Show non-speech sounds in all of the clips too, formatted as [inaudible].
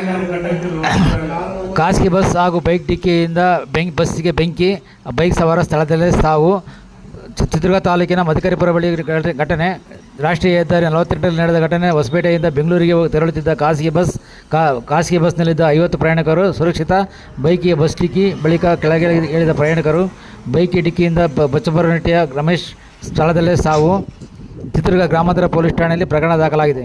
[coughs] ಖಾಸಗಿ ಬಸ್ ಹಾಗೂ ಬೈಕ್ ಡಿಕ್ಕಿಯಿಂದ ಬೆಂಕ್ ಬಸ್ಸಿಗೆ ಬೆಂಕಿ ಬೈಕ್ ಸವಾರ ಸ್ಥಳದಲ್ಲೇ ಸಾವು. ಚಿತ್ರದುರ್ಗ ತಾಲೂಕಿನ ಮಧುಕರಿಪುರ ಬಳಿ ಘಟನೆ ರಾಷ್ಟ್ರೀಯ ಹೆದ್ದಾರಿ ನಲವತ್ತೆಂಟರಲ್ಲಿ ನಡೆದ ಘಟನೆ ಹೊಸಪೇಟೆಯಿಂದ ಬೆಂಗಳೂರಿಗೆ ತೆರಳುತ್ತಿದ್ದ ಖಾಸಗಿ ಬಸ್ ಖಾಸಗಿ ಬಸ್ನಲ್ಲಿದ್ದ ಐವತ್ತು ಪ್ರಯಾಣಿಕರು ಸುರಕ್ಷಿತ. ಬೈಕಿಗೆ ಬಸ್ ಡಿಕ್ಕಿ, ಬಳಿಕ ಕೆಳಗೆ ಇಳಿದ ಪ್ರಯಾಣಿಕರು. ಬೈಕಿ ಡಿಕ್ಕಿಯಿಂದ ಬಚ್ಚಬರನಟ್ಟಿಯ ರಮೇಶ್ ಸ್ಥಳದಲ್ಲೇ ಸಾವು. ಚಿತ್ರದುರ್ಗ ಗ್ರಾಮಾಂತರ ಪೊಲೀಸ್ ಠಾಣೆಯಲ್ಲಿ ಪ್ರಕರಣ ದಾಖಲಾಗಿದೆ.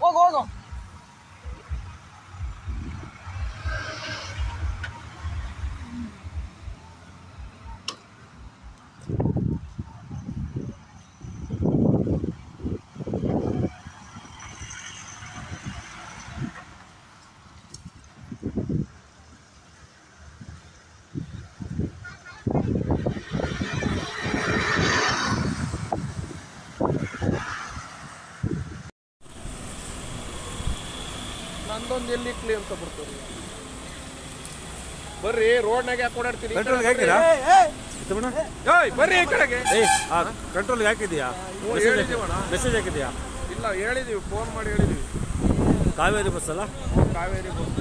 ಹೋಗು ಹೋಗು ನಂದೊಂದು ಎಲ್ಲಿ ಇಕ್ಲಿ ಅಂತ ಬಿಡ್ತಾರೆ? ಬರ್ರಿ ರೋಡ್ನಾಗ ಯಾಕೆ ಓಡಾಡ್ತೀರಿ? ಕಂಟ್ರೋಲ್ಗೆ ಹಾಕಿರಾ ಏಯ್ ಬರ್ರಿ ಈ ಕಡೆಗೆ. ಏ ಆ ಕಂಟ್ರೋಲ್ಗೆ ಹಾಕಿದ್ಯಾ. ಮೆಸೇಜ್ ಹಾಕಿದ್ಯಾ ಇಲ್ಲ ಹೇಳಿದೀವಿ ಫೋನ್ ಮಾಡಿ ಹೇಳಿದೀವಿ. ಕಾವೇರಿ ಬಸ್ ಅಲ್ಲ? ಕಾವೇರಿ ಬಸ್